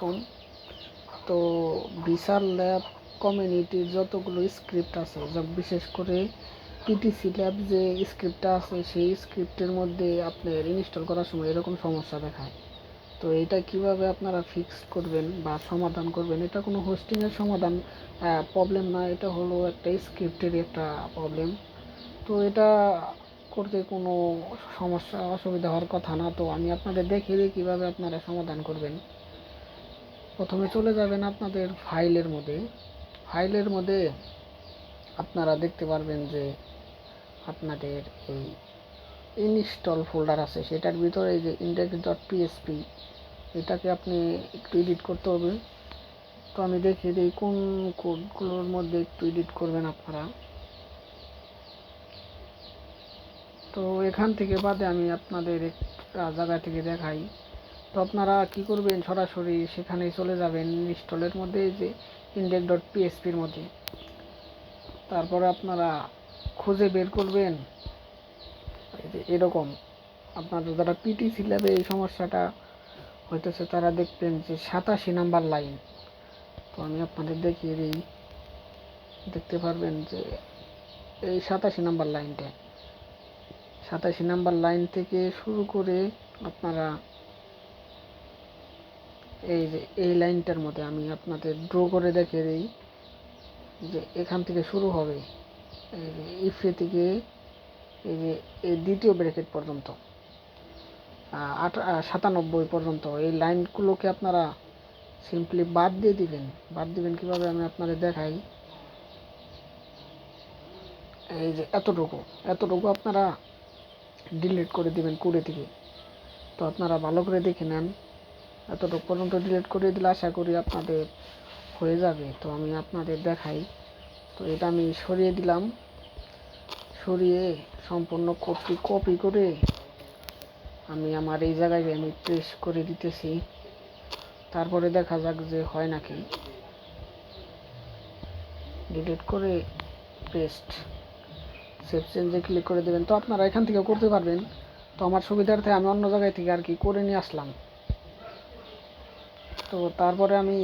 কম তো বিশাল ল্যাব কমিউনিটির যতগুলো স্ক্রিপ্ট আছে, যা- বিশেষ করে পিটিসি ল্যাব যে স্ক্রিপ্টটা আছে, সেই স্ক্রিপ্টের মধ্যে আপনার ইনস্টল করার সময় এরকম সমস্যা দেখায়। তো এটা কীভাবে আপনারা ফিক্স করবেন বা সমাধান করবেন, এটা কোনো হোস্টিংয়ের সমাধান প্রবলেম না, এটা হলো একটা স্ক্রিপ্টেরই একটা প্রবলেম তো এটা করতে কোনো সমস্যা, অসুবিধা হওয়ার কথা না। তো আমি আপনাদের দেখিয়ে দিই কীভাবে আপনারা সমাধান করবেন। প্রথমে চলে যাবেন আপনাদের ফাইলের মধ্যে। ফাইলের মধ্যে আপনারা দেখতে পারবেন যে আপনাদের এই ইনস্টল ফোল্ডার আছে। সেটার ভিতরে এই যে ইন্ডেক্স ডট পিএসপি এটাকে আপনি একটু এডিট করতে হবে। তো আমি দেখিয়ে দিই কোন কোডগুলোর মধ্যে একটু এডিট করবেন আপনারা। তো এখান থেকে বাদে আমি আপনাদের একটা জায়গা থেকে দেখাই। তো আপনারা কি করবেন? সরাসরি সেখানেই চলে যাবেন ইনস্টলের মধ্যে যে ইন্ডেক্স ডট পিএসপির মধ্যে। তারপরে আপনারা খুঁজে বের করবেন। এরকম। আপনাদের যারা পিটি ল্যাবে এই সমস্যাটা হইতেছে, তারা দেখবেন যে সাতাশি নাম্বার লাইন। তো আমি আপনাদের দেখিয়ে দিই। দেখতে পারবেন যে এই সাতাশি নাম্বার লাইনটা। সাতাশি নাম্বার লাইন থেকে শুরু করে আপনারা এই যে, এই লাইনটার মধ্যে আমি আপনাদের ড্র করে দেখিয়ে দিই যে এখান থেকে শুরু হবে এই যে ইফে থেকে এই যে, এই দ্বিতীয় ব্র্যাকেট পর্যন্ত আট সাতানব্বই পর্যন্ত। এই লাইনগুলোকে আপনারা সিম্পলি বাদ দিয়ে দিবেন। বাদ দিবেন কীভাবে আমি আপনাদের দেখাই? এই যে, এতটুকু। এতটুকু আপনারা ডিলিট করে দিবেন কুড়ি থেকে। তো আপনারা ভালো করে দেখে নেন। এতটুকু পর্যন্ত ডিলিট করে দিলে আশা করি আপনাদের হয়ে যাবে। তো আমি আপনাদের দেখাই। তো এটা আমি সরিয়ে দিলাম। সরিয়ে সম্পূর্ণ কপি কপি করে আমি আমার এই জায়গায় আমি প্রেস করে দিতেছি। তারপরে দেখা যাক যে হয় নাকি। ডিলিট করে পেস্ট সেভ চেঞ্জে ক্লিক করে দেবেন। তো আপনারা এখান থেকে করতে পারবেন। তো আমার সুবিধার্থে আমি অন্য জায়গায় থেকে আর কি করে নিয়ে আসলাম। তো তারপরে আমি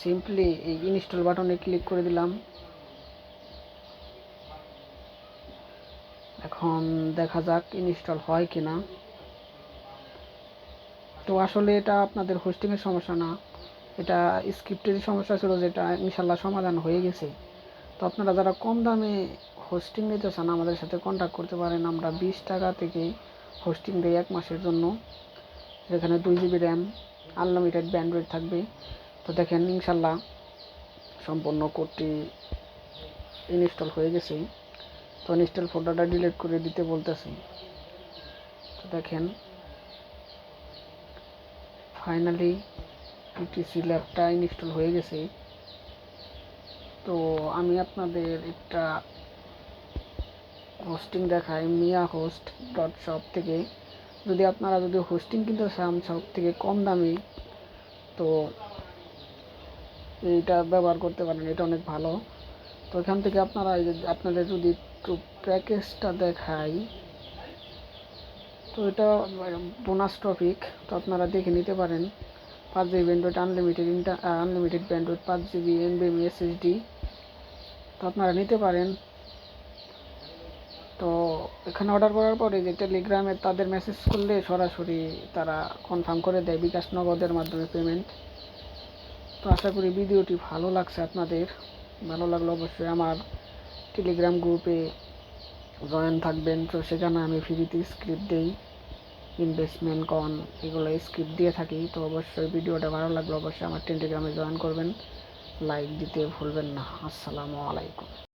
সিম্পলি এই ইনস্টল বাটনে ক্লিক করে দিলাম। এখন দেখা যাক ইনস্টল হয় কি না তো আসলে এটা আপনাদের হোস্টিংয়ের সমস্যা না। এটা স্ক্রিপ্টেরই সমস্যা ছিল যেটা ইনশাল্লাহ সমাধান হয়ে গেছে। তো আপনারা যারা কম দামে হোস্টিং নিতে চান, আমাদের সাথে কন্ট্যাক্ট করতে পারেন। আমরা বিশ টাকা থেকে হোস্টিং দিই এক মাসের জন্য। যেখানে দুই জিবি র্যাম আনলিমিটেড ব্যান্ডউইড থাকবে। তো দেখেন, ইনশাল্লাহ সম্পূর্ণ কোডটি ইনস্টল হয়ে গেছে। তো ইনস্টল ফোল্ডারটা ডিলিট করে দিতে বলতেছি। তো দেখেন, ফাইনালি পিটিসি ল্যাবটা ইনস্টল হয়ে গেছে। তো আমি আপনাদের একটা হোস্টিং দেখাই, মিয়া হোস্ট ডট শপ থেকে। যদি আপনারা যদি হোস্টিং কিনতে চান সব থেকে কম দামি, তো এইটা ব্যবহার করতে পারেন, এটা অনেক ভালো। তো এখান থেকে আপনারা আপনাদের যদি একটু প্যাকেজটা দেখাই, তো এটা বোনাস টপিক তো আপনারা দেখে নিতে পারেন। পাঁচ GB bandwidth unlimited inter unlimited bandwidth পাঁচ জিবি এনবিএম এসএসডি তো আপনারা নিতে পারেন। তো এখানে অর্ডার করার পরে যে টেলিগ্রামে তাদের মেসেজ করলে সরাসরি তারা কনফার্ম করে দেয় বিকাশ নগদের মাধ্যমে পেমেন্ট তো আশা করি ভিডিওটি ভালো লাগছে আপনাদের। ভালো লাগলে অবশ্যই আমার টেলিগ্রাম গ্রুপে জয়েন থাকবেন। তো সেখানে আমি ফ্রিতে স্ক্রিপ্ট দিই ইনভেস্টমেন্ট কন এগুলো স্ক্রিপ্ট দিয়ে থাকি। তো অবশ্যই ভিডিওটা ভালো লাগলে অবশ্যই আমার টেলিগ্রামে জয়েন করবেন। লাইক দিতে ভুলবেন না। আসসালামু আলাইকুম।